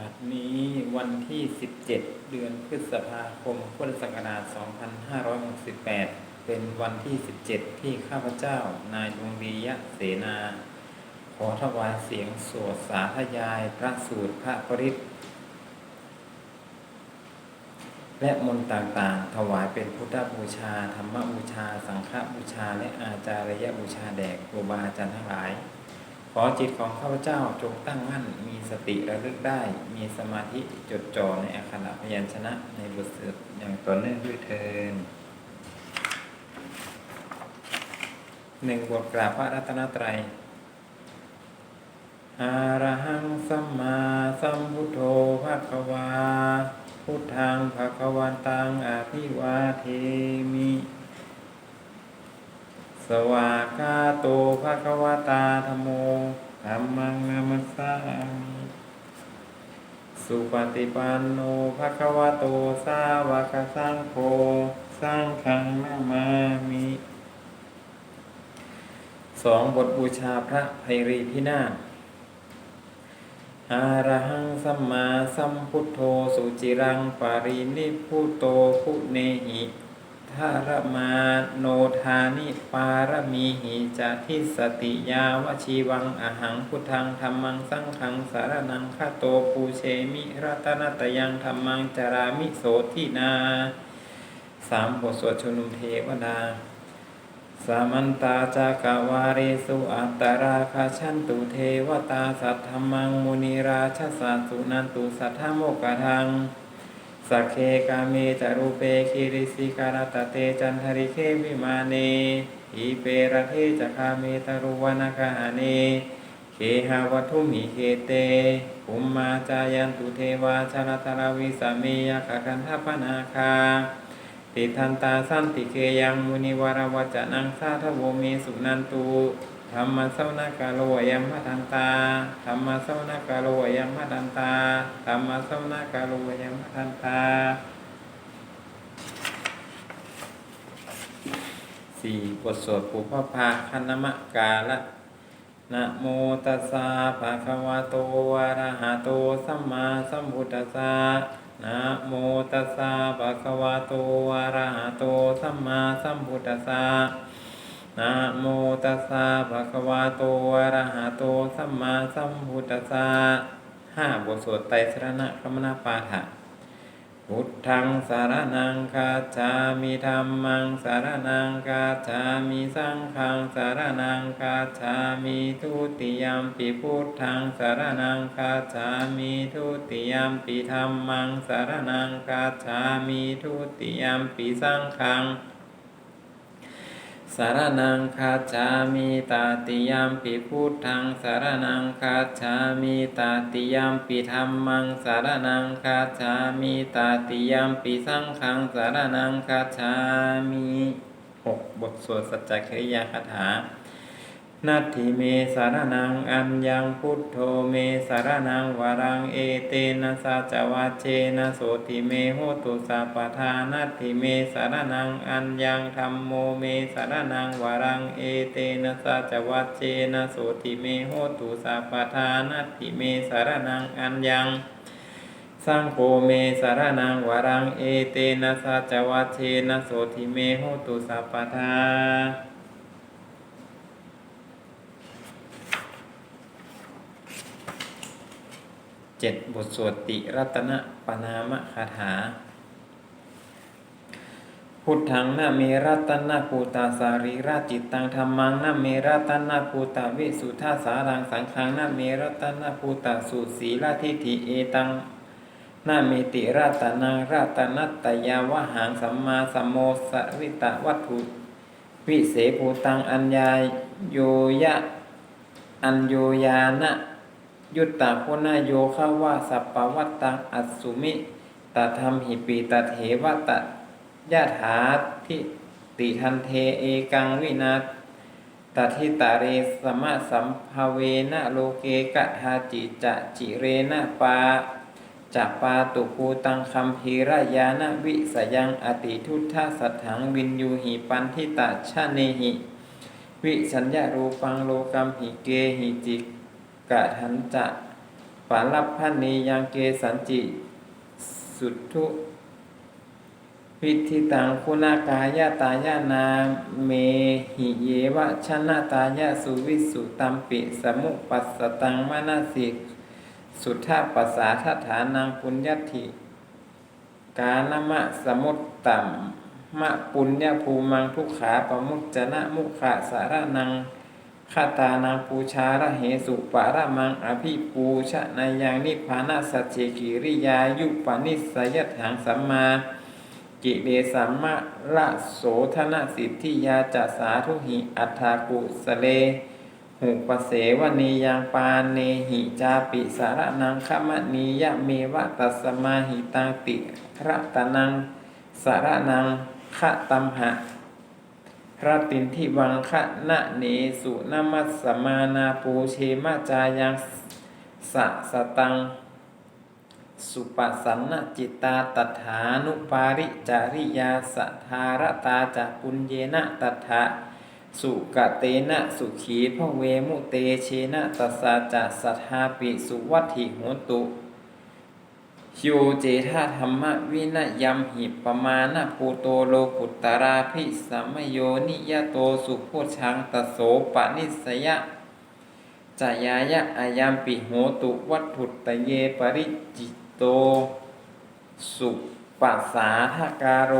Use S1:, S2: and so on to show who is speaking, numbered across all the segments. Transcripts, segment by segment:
S1: บัดนี้วันที่ 17 เดือนพฤษภาคม พุทธศักราช 2568 เป็นวันที่ 17 ที่ข้าพเจ้า นายดวงดียะเสนา ขอถวายเสียงสวดสาธยาย พระสูตรพระปริตและมนต์ต่างๆ ถวายเป็นพุทธบูชา ธรรมบูชา สังฆบูชา และอาจารยบูชาแด่ครูบาอาจารย์ทั้งหลาย อจิตของข้าพเจ้าจงตั้งมั่น มีสติระลึกได้ มีสมาธิจดจ่อในอาคาพยัญชนะในบทสวดอย่างต่อเนื่องด้วยเทินหนึ่งบทกราบพระรัตนตรัยอารหังสัมมาสัมพุทโธภะคะวา พุทธังภะคะวันตังอภิวาเทมิ สวากาโตภะคะวตาธโมธัมมังนามัสสามิสุปฏิปันโนภะคะวะโตสาวกสังโฆสังฆังนามามิสองบทบูชาพระไพรีพินาศอาระหังสัมมาสัมพุทโธสุจิรังปารินิพพุโตพุเนหิ ทารมาโนทานิปารมีหิจาทิสติยาวชีวังอหังพุทธังธรรมังสังฆังสารนังคาโตปูเชมิรัตนตยังธรรมังจารามิโสทินาสามบทสวดชนุมเทวดาสามันตาจากวาเรสุอัตตราคาชันตุเทวตาสัทธมังมุนีราชสัสุนันตุสัทธโมกทัง สักเคกาเมจารุเปคิริสิการตเตจันทริเควิมาเนอีเประเทจคาเมตรุวนาคาเนเคหาวัตุมิเคเตภุมมาจายันตุเทวาชาลตราวิสาเมยคคันทัพนาคา ติทันตาสันติเกยังมุนิวารวัจนังสาทโวเมสุนันตุ ธรรมสวนากาโลยัมมะทันตาธรรมสวนากาโลยัมมะทันตาธรรมสวนากาโลยัมมะทันตาสี่บทสวดปุพพาคณมะกาละนะโมตัสสะภะคะวะโตอะระหะโตสัมมาสัมพุทธัสสะนะโมตัสสะภะคะวะโตอะระหะโตสัมมาสัมพุทธัสสะ นะโมตัสสะภะคะวะโตอะระหะโตสัมมาสัมพุทธัสสะห้าบทสวดไตรสรณะคมนาปาฐะพุทธังสารนังคาจามิธรรมังสารนังคาจามิสังฆังสารนังคาจามิทุติยมปิพุทธังสารนังคาจามิทุติยมปิธรรมังสารนังคาจามิทุติยมปิสังฆัง สารนังคาจามิตาติยามปิพุทธังสารนังคาจามิตาติยามปิธรรมังสารนังคาจามิตาติยามปิสังขังสารนังคาจามิหกบทสวดสัจจคริยาคาถา นัตถิเมสารนังอัญญังพุทโธเมสารนังวรังเอเตนะสัจวัเชนะโสติเมโหตุสัพพทานัตถิเมสารนังอัญญังธรรมโมเมสารนังวรังเอเตนะสัจวัเชนะโสติเมโหตุสัพพทานัตถิเมสารนังอัญญังสังโฆเมสารนังวรังเอเตนะสัจวัเชนะโสติเมโหตุสัพพทา เจ็ดบทสวดติรัตนปนามคาถา พุทธังนาเมรัตนาภูตาสารีราจิตตังธรรมังนาเมรัตนาภูตาวิสุทธาสารังสังขังนาเมรัตนาภูตาสุสีลาทิฏฐิเอตังนาเมติราตนาราตนัตตยาวหังสัมมาสัมโมสริตวัตถุวิเศภูตังอัญญาโยยะอัญโยยานะ ยุตตาโคนาโยขาวาสัปปวัตตังอัสสุมิตธรรมหิปีตเถวตะยะถาทิติทันเทเอกังวินาตทิตาเรสมะสัมภเวนะโลเกกะทาจิจะจิเรนะปาจะปาตุภูตังคัมภีรยานะวิสยังอติทุทธสัทถังวินยูหิปันทิตาชะเนหิ วิสัญญารูปังโลกัมหิเกหิจิ กะทันจะปาลับพันนียังเกสันจิ สุทธุวิธิตังคุณากายตายานาเมหิเยวะชนะตายาสุวิสุตัมปิสมุปัสตังมนาสิกสุทธาปัสสาทฐานังปุญญติกานมะสมุตตัมมะปุญญภูมังทุกขาปมุจจนะมุขะสารนัง คาตานังปูชาระเหสุปาระมังอภิปูชะนายังนิพานาสัจเจกิริยายุปานิสยถังสัมมากิเลสัมมะละโสธนสิทธิยาจัสาธุหิอัฏฐากุสเลหุปเสวนียังปาเนหิจาปิสารนังขมณียะเมวะตัสสมาหิตังติระตนังสารนังขะตัมหะ พระตินทิวังคะนะเนสุนมัสสมานาปูเชมาจายังสะสตัง สุปสันนจิตตาตถานุปาริจาริยาสทารตาจะปุญเยนะตถาสุกเตนะสุขีพระเวมุเตเชนะตสาจะสัทธาปิสุวัติโหตุ โยเจธาธรรมวินยัมหิปมาณภูโตโลกุตตราภิสัมโยนิยโตสุโพชังตโสปนิสยะจายายะอายัมปิโหตุวัตถุตเยปริจิตโต สุปัสสาทการโร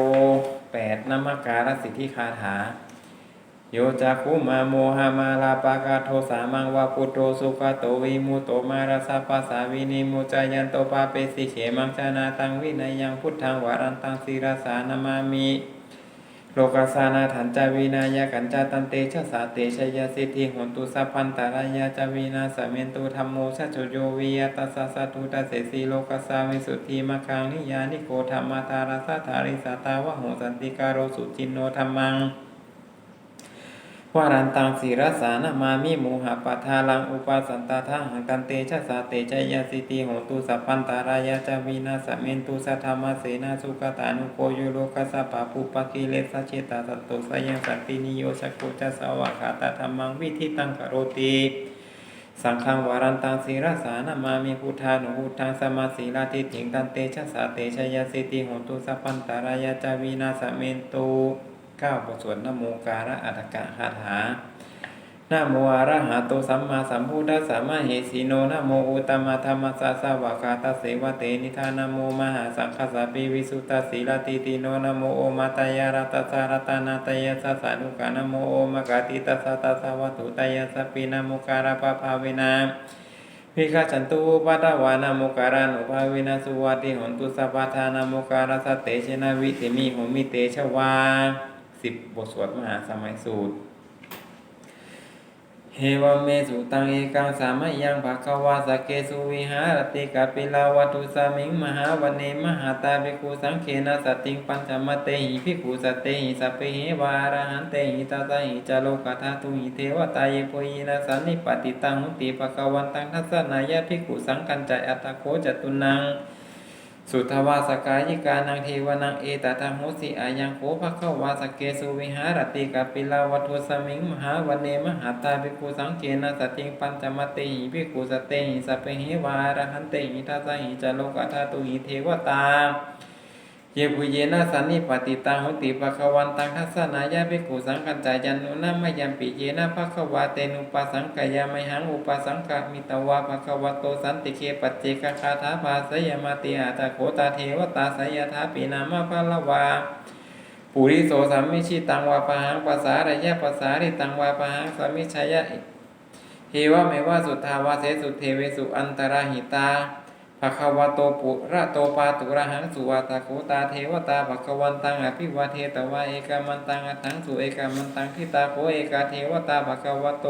S1: แปดนมการสิทธิคาถา โยจักขุมาโมหามาลาปากาโทสามังวาปุโตสุขโตวิมุตโตมาราสปัสสาวินิมุจายันโตปาเปสิเขมังชานาตังวินัยยังพุทธังวารันตังสีราสานามามิโลกาสานาถันจาวินายกันจาตันเตชะสาเตชยสิทธิหนตุสัพพันตารายาจาวินาสเมนตุธรรมโมชะโจโยวิยตัสสะสะตุตะเสสีโลกาสาวิสุทธิมะคังนิยานิโกธรรมตาราสาธาริสาตาวะโหสันติการโรสุจินโนธรรมัง วารันตังสีรสานามามิโมหะปัทาลังอุปาสันตาทหังกันเตชะสาเตชยสิติโหตุสัพพันตารายาจาวินาสเมนตุสัทธรรมเสนาสุกตานุโกโยโลกัสสะปะปุปะกิเลสะเจตาสัตโตสยังสัตตินิโยชะโกจัสสาวะขาตธรรมังวิธิตังกโรติสังฆังวารันตังสีรสานามามิพุทธานุพุทธังสมาสีลาติจิงตันเตชะสาเตชยสิติโหตุสัพพันตารายาจาวินาสเมนตุ เก้าบทสวดนโมการะอัตกะคาถานะโมอะระหะโตสัมมาสัมพุทธัสสะมะเหสีโนนะโมอุตมะธรรมสสะสวะคาตเสวะเตนิธานะโมมหาสังฆสัพพิวิสุตสีลติติโนนะโมโอมาตายารัตสารัตนาตยสัสสะนุกานะโมโอมกาติตัสสะตัสวัตุตยสัพินะโมการะปะภาเวนะวิคาจันตุปัตตวานาโมการานุภาเวนะสุวัติหนตุสัพพทานาโมการะสเตชนะวิติมิโหมิเตชวา สิบบทสวดมหาสมัยสูตรเฮวเมสุตังเอกังสามัยยังภะคะวาสเกสุวิหารติกาปิลาวัตุสามิงมหาวันเนมหาตาภิกขุสังเขนะสติงปัญจมเตหิภิกขุสตเตหิสัพเพเหวารหันเตหิตาตาหิจาโลกธาตุหิเทวตาเยโพยินาสันนิปติตังหุติภะคะวันตังทัสสนายะภิกขุสังกันจอัตตโคจตุนัง สุทวาสกายิกานังเทวนังเอตตามุสิอายังโคภะเขวาสเกสุวิหารติกาปิลาวัตุสมิงมหาวันเนมหาตาภิกขุสังเกนะสติงปัญจมติหิภิกขุสเตหิสัพเพหิวาอรหันเตหิทัสหิจโลกธาตุหิเทวตา เยปุเยนะสันนิปติตังหุติภะควันตังทัสสนายะภิกขุสังกัจจายันุนะมะยัมปิเยนะภะควาเตนุปัสสังกายามัยหังอุปสังกะมิตวาภะควโตสันติเคปัจเจกคาถาภาสยมาติอาตาโคตาเทวตาสยถาปีนามะภะละวาปุริโสสัมมิชิตังวาปะหังปัสสาระยะปัสสาริตังวาปะหังสัมมิชยะเฮวะเมวะสุทธาวาเสสุเทเวสุอันตราหิตา ภะคะวะโตปุระโตปาตุระหังสุวัตาโคตาเทวตาภะคะวันตังอภิวาเทตวาเอกามันตังอัตถังสุเอกามันตังทิตาโคเอกาเทวตาภะคะวะโต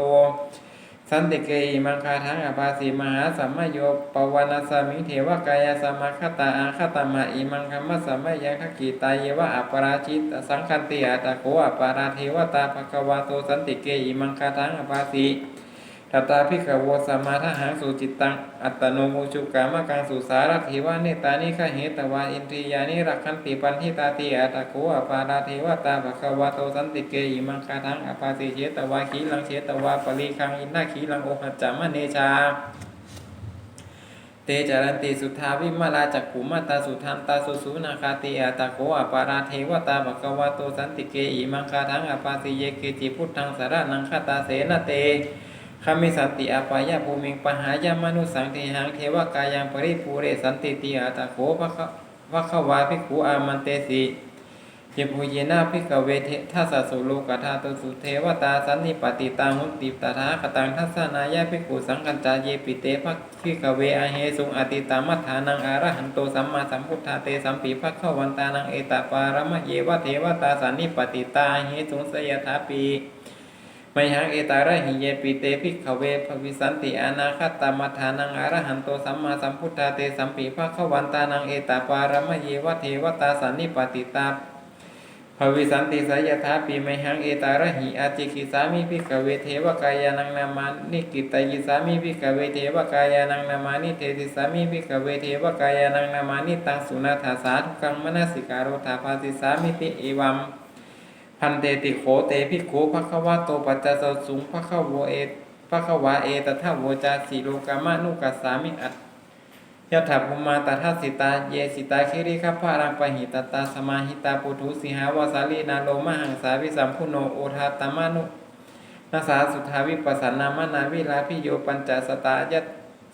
S1: สันติเกอิมังคาทังอภาสีมหาสัมมโยปวนาสมิเทวกายสมาคตาอาคตมาอิมังคัมมสัมมยังคกิตายเยวะอัปราชิตสังคันติอาตาโคอัปาราเทวตาภะคะวะโตสันติเกอิมังคาทังอภาสี ตตาภิกขวสมาทหังสุจิตตัง อัตโนมุชุกามะกังสุสารถิวานิตานิขเหตวาอินทรียานิรักขันติปันทิตาติอัตโคอปาราเทวตาภควะโตสันติเกอิมังคาทังอปาสิเชตวาขีลังเชตวาปริคังอินนาขีลังโอหัจจามะเนชาเตจารันติสุทาวิมาลาจักขุมาตาสุทันตาสุสุนาคาติอาตาโกอปาราเทวตาภควาโตสันติเกอิมังคาทังอปาสิเยเกจิพุทธังสารานังคาตาเสนเต คามิสันติอปายาภูมิงปหายามนุสังเทหังเทวกายังปริภูเรสันติติอาตาโกภคะภควาภิกขุอามันเตสิเยปุเยนาภิกเวเททัสสะสุโลกธาตุสุเทวตาสันนิปติตังหุติตถาคตังทัสสนายะภิกขุสังกัญจาเยปิเตภภิกเวอเหสุงอติตามัฏฐานังอารหันโตสัมมาสัมพุทธาเตสัมปีภัคขวันตานังเอตปารมะเยวะเทวตาสันนิปติตาเหสุงสยถาปี มหังเอตาระหิเยปิเตภิกขเวภวิสันติอนาคตามัฏฐานังอรหันโตสัมมาสัมพุทธาเตสัมปีภัคขวันตานังเอตปารมะเยวะเทวตาสันนิปติตาภวิสันติสยถาปีไมหังเอตาระหิอาจิกิสามิพิกเวเทวกายานังนามานิกิตายิสามิพิกเวเทวกายานังนามานิเทติสามิพิกเวเทวกายานังนามานิตังสุนาถาสาทุกังมนสิการโรธาภาสิสามิติเอวัม พันเตติโขเตภิกขุภควะโตปัจจสสุงภควะเอภควะเอตถาโวจาสีโลกามานุกัสสามิอัตยถาภูมาตถาสิตาเยสิตาคิริคัพพารังปหิตตาสมาหิตาปุถุสิหาวาสาลีนาโลมหังสาวิสัมพุโนโอทาตมานุนาสาสุทาวิปัสสนามานาวิลาพิโยปัญจสตายต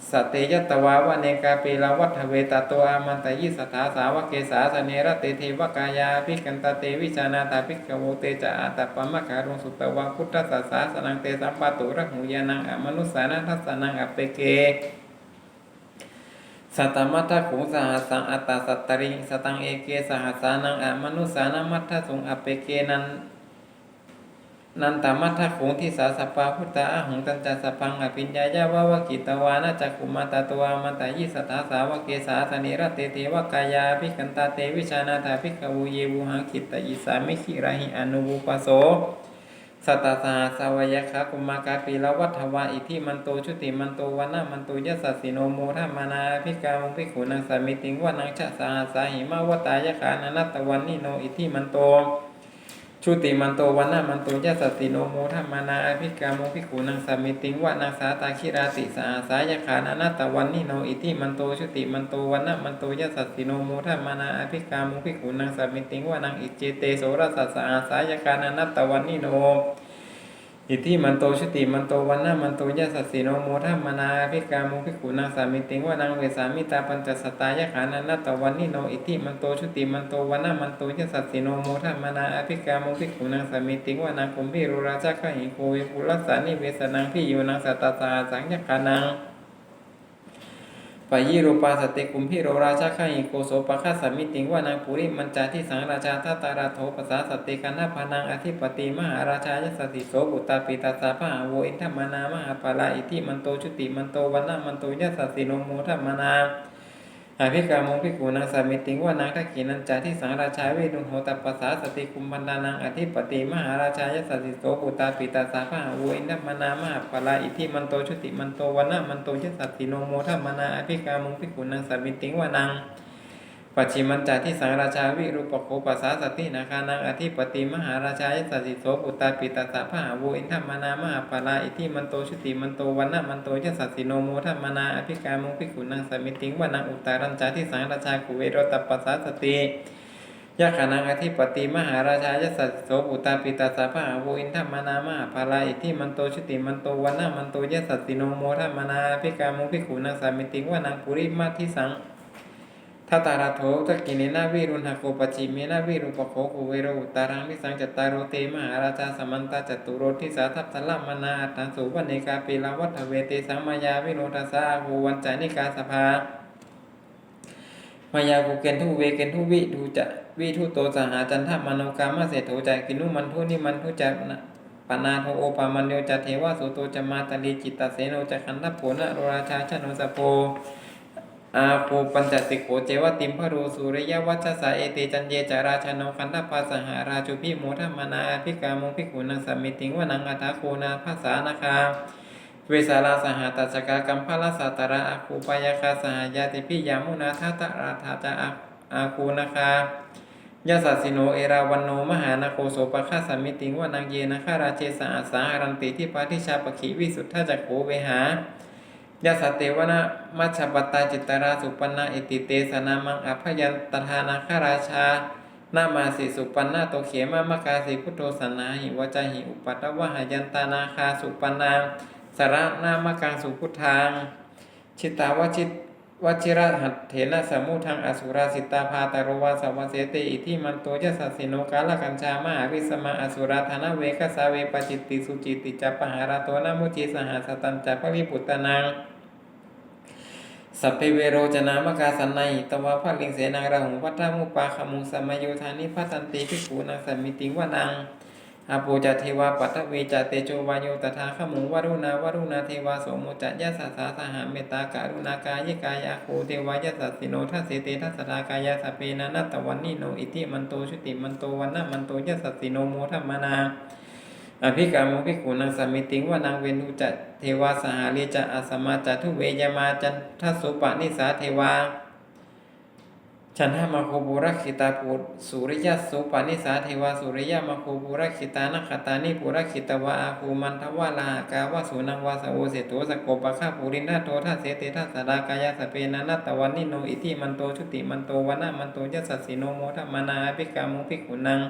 S1: สตเตยตวาวเนกาเปลาวัฏเวตโตอามันตยิสถาสาวกเกสาสเนระเตเทวกายาภิกันตเตวิจานาตาภิกโวเตจะอาตปมะคารุงสุตวาพุทธสสาสนังเตสัมปตุระหุยานังอมนุสานัทัสนังอเปเกสัตตมัทธะขุงสหัสสังอัตตาสัตตริงสตังเอเกสหัสานังอมนุสานามัทธะสงอเปเกนัน นันตามัทธะขุงที่สาสปาพุทธะอะหังตัญจสพังอภิญญายาวาวกิตวานาจักขุมาตาตัวมันตายิสถาสาวกเกสาสนิรเตเทวกายาภิกันตาเตวิชานาถาภิกขวูเยวูหังคิตอิสามิขิราหิอนุวุปโสสตาสาสาวยคะกุมากาปีละวัฏวาอิทิมันโตชุติมันโตวันนามันโตยัสสสิโนโมทัมานาภิกามุภิกขุนังสามิติงวานังชะสาสาหิมาวตายะขานันตตวันนิโนอิทิมันโต ชุติมันโตวันนามันโตยะสติโนโมธรรมานาภิกามุภิกขุนังสามิติงวะนังสาตาคิราติสาสายขานันตตวันนิโนอิทิมันโตชุติมันโตวันนามันโตยะสติโนโมธรรมานาภิกามุภิกขุนังสามิติงวะนังอิเจเตโสรสัสสาสายขานันตตวันนิโน อิทธิมันโตชุติมันโตวันนามันโตยะสัสสีโนโมทัมนาภิกามุภิกขุนางสามิติงวานังเวสามิตาปัญจสตายะขานันนัตตวันนิโนอิทธิมันโตชุติมันโตวันนามันโตยะสัสสีโนโมทัมนาภิกามุภิกขุนางสามิติงวานังคุมพิรุราชกหิโควิปุรัสสานิเวสนังพิโยนังสัตตาสาสังยขานัง ปยิรูปาสติกุมพิโรราชาข้าอิโกโสปะคาสมิติงวานางปุริมันจาที่สังราชาทัตตาราโทปสาสติกันนาพานังอธิปติมหาราชายสติโสบุตาปิตาสาพหาโวอินทมานามหาปาลาอิทิมันโตชุติมันโตวันนามันโตยสสิโนโมทัมมานา อาภิกามงพิกูนางสามิติงว่านางทักขีนันจาที่สังราชาเวดุโหตปัสสาสติคุมบันดานังอธิปติมหาราชายสสิโสปุตตาปิตาสาภาโวอินทมนามหาปลาอิทิมันโตชุติมันโตวันนามันโตยสสิโนโมทัมมานาอภิกามงพิกูนางสามิติงว่านาง ปัจฉิมันจาที่สังราชาวิรูปโคปัสสาสตินาคานังอธิปติมหาราชายสสิโสปุตตาปิตาสาพหาโวอินทมานามหาปาลาอิทิมันโตชุติมันโตวันนะมันโตยสัสสิโนโมทัมมานาอภิกามุภิกขุนังสมิติงวานังอุตตารัญจาที่สังราชากุเวโรตปัสสาสติยะขานังอธิปติมหาราชายสัสสิโสปุตตาปิตาสาพหาโวอินทมานามหาปาลาอิทิมันโตชุติมันโตวันนะมันโตยสัสสิโนโมทัมมานาอภิกามุภิกขุนังสมิติงวานังปุริมาทิสัง ทัตตาราโถตะกินินาวิรุณหโกปจิเมนาวิรุปโคกุเวโรอุตารังนิสังจตตารโรเตมหาราชาสมันตาจตุโรทิสาทัพทลัมมนาอัตถังสุวรรณกาปีลาวัฏเวเตสังมายาวิโรทสาโหวันจานิกาสภามายากุเกนทุเวเกนทุวิทูจะวิทุโตสหาจันทมโนกามาเสโถจกินุมันทุนิมันทุจะปนาโทโอปามันโยจะเทวะโสโตจะมาตลีจิตตเสโนจะคันทโผนะโรราชาชโนสโพ อาโปปัญจสิโขเจวติมพะโรสุริยวัชสาเอเตจันเยจาราชโนคันธปาสหาราชุพิโมทัมานาภิกามงภิกขุนังสัมมิติงวนังอัตถโคนาภาษานาคาเวสาลาสหตัสกากัมพลสัตระอาคูปายาคาสหายาติพิยามุนาทัตราธาจาอาคูนาคายาสัสิโนเอราวันโนมหานาโคโสปะฆาสัมมิติงวนังเยนะฆาราเจสาสาหารันติที่ปาทิชาปขีวิสุทธาจักโขเวหา ยะสเตวนะมัชปตาจิตราสุปันนาอิติเตสนามังอภยันตทานาคราชานามาสิสุปันนาโตเขมามกาสิพุทโธสนาหิวจาหิอุปัตวะหายันตานาคาสุปันนางสระนามกังสุพุทธังชิตาวชิตวชิระหัตเถนะสมุทังอสุราสิตาภาตารวาสวเสเตอิทิมันโตยสัสสิโนกาลกัญชามาอริสมาอสุราธนาเวคสาเวปจิตติสุจิติจัปหาราโตนามุจิสหสตันจัปปริปุตตนัง สัพเพเวโรจนามกาสันในตวะภะลิงเสนาราหุพัทธมุปาขมุงสมโยธานิพัตันติภิกขุนังสมิติวนังอาปูจเทวาปัทเวจเตโจวายโยตถาขมุงวรุณาวรุณาเทวาโสมุจยะสัสสาสหเมตตาการุณากายกายาโคเทวายะสัสสิโนทัสเสเตทัสสดากายาสเปนะนัตตวันนิโนอิติมันโตชุติมันโตวันนะมันโตยะสัสสิโนโมทัมมานา อภิกามุภิกขุนังสมมิติงวานังเวนุจัตเทวาสหาริจะอาสมาจัตุเวยมาจันทสุปะนิสาเทวาฉันทมาโคบุรักขิตาปุสุริยสุปานิสาเทวาสุริยมาโคบุรักขิตานัคขตานิปุรักขิตวาอาคูมันทวาลาหากาวาสุนังวาสโอเสโตสกโกปะฆาปุรินาโททัสเสตทัสสดากายาสเปนานัตตวันนิโนอิติมันโตชุติมันโตวนะมันโตยัสสิโนโมทมานาอภิกามุภิกขุนัง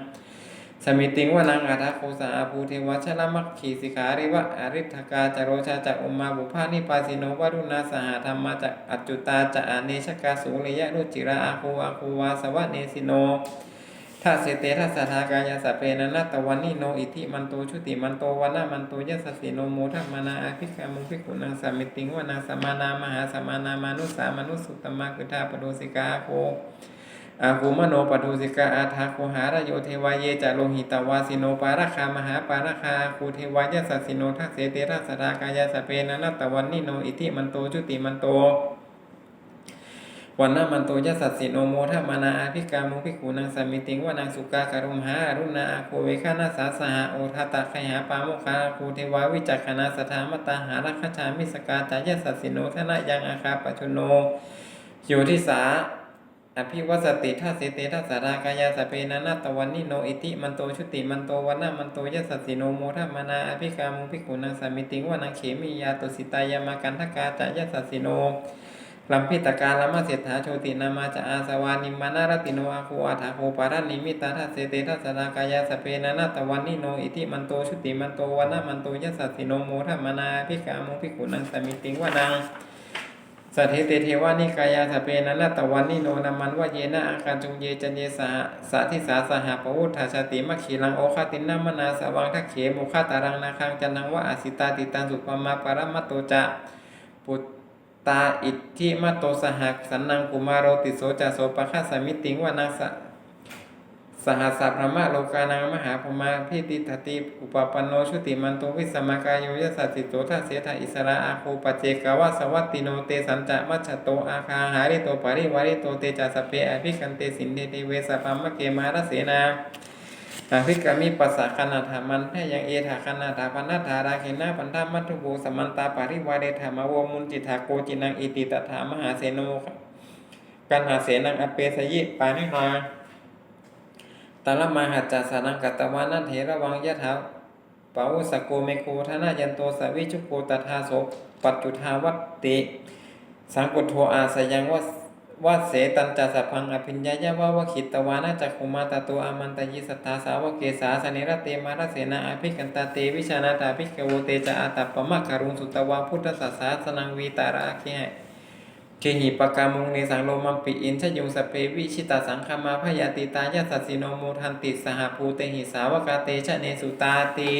S1: สมิติงวานังอาทาโคสาอาภูเทวชลมัคขีสิขาริวะอริทกาจโรชาจะอุมมาบุพานิปาสิโนวรุณาสหธรรมาจะอัจจุตาจะอาเนชกาสุริยะรุจิราอาคูอาคูวาสวะเนสิโนทัสเสตทัสะทากายาสเปนะนัตตวันนิโนอิทิมันโตชุติมันโตวันามันโตยัสสสิโนโมทัมมานาอาภิกามุภิกุนังสมิติงวานังสมานามหาสมานามานุสามนุสุตตมะกุธาปโดสิกาโค อาภูมโนปทุสิกาอาทาโคหารโยเทวายเยจาโลหิตวาสิโนปาราคามหาปาราคาคูเทวายสัสสิโนทัสเสเตทัสสดากายาสเปนะนัตตวันนิโนอิติมันโตจุติมันโตวันนามันโตยสัสสิโนโมทมานาอาภิกามุภิกขุนังสมมิติงวานังสุกาการุมหาอรุณาอาโคเวคานาสาสหาโอทัตตะขยหาปาโมคาคูเทวาวิจักขณาสถามตาหารักขชามิสกาจายสัสสิโนทนะยังอาคาปชุโนโยทิสา อภิวัสติทัสเสเตทัสารากายาสเปนะนัตวันนิโนอิติมันโตชุติมันโตวันนามันโตยสัสสิโนโมทัมานาอภิกามุภิกุนังสมิติงวานังเขมียาตุสิตายามากันทกาจะยสัสสิโนลัมพิตกาลามาเสถาโชตินามาจะอาสวานิมานารติโนอาคูอาถาโคปารานิมิตาทัสเตทัสารากายาสเปนะนัตวันนิโนอิติมันโตชุติมันโตวันนามันโตยสัสสิโนโมทัมานาอภิกามุภิกุนังสมิติงวานัง สัทเทเตเทวานิกายาสเปนันัตตวันนิโนนามันวะเยนะอาการจงเยจันเยสาสาธิสาสหปวุฒาชาติมัคคีลังโอคาตินนามนาสวังทักเขมุขาตารังนาคังจันนังวะอสิตาติตันสุปมาปรมัตโตจะปุตตาอิทธิมัตโตสหักสันนังกุมารโรติโสจะโสปะฆาสมิติงวานังส สหัสสะพระมะโลกานังมหาพมาพิติทติอุปปันโนชุติมันตุวิสมากายโยยสัสสิโตทัสเสทาอิสระอาโคปเจกาวะสวัตติโนเตสัญจะมัชโตอาคาหาริโตปาริวาริโตเตจัสเปอภิคันเตสินเดเตเวสะปามะเกมารเสนาอาภิกามิปัสสะขนาถามันแพยังเอถาขนาถาพันนาถาราเขนาปันธามัตุโบสมันตาปาริวาเรธามาวมุนจิตาโกจินังอิติตถามหาเสโนกันหาเสนังอเปสยิปานิมา ตาลมาหัจจาสานังกัตวานันเถระวังยะถาปาวุสโกเมโคธนายันโตสวิชุโกตถาโสปัจจุทาวัตติสังกุโทอาสยังววาเสตันจัสสะพังอภิญญายะวาวคิตตวานาจักขุมาตตัวอามันตยิสัทธาสาวกเกสาสนิรเตมารเสนาอภิกันตาเตวิชานาตาภิกโวเตจะอาตัปปมะคารุงสุตวาพุทธสัสาสนังวีตาราเคห เคหิปกามุงเนสังโลมัมปิอินชยุงสเปวิชิตาสังคามาพยาติตายาสัสสิโนโมทันติสหภูเตหิสาวกาเตชะเนสุตาติ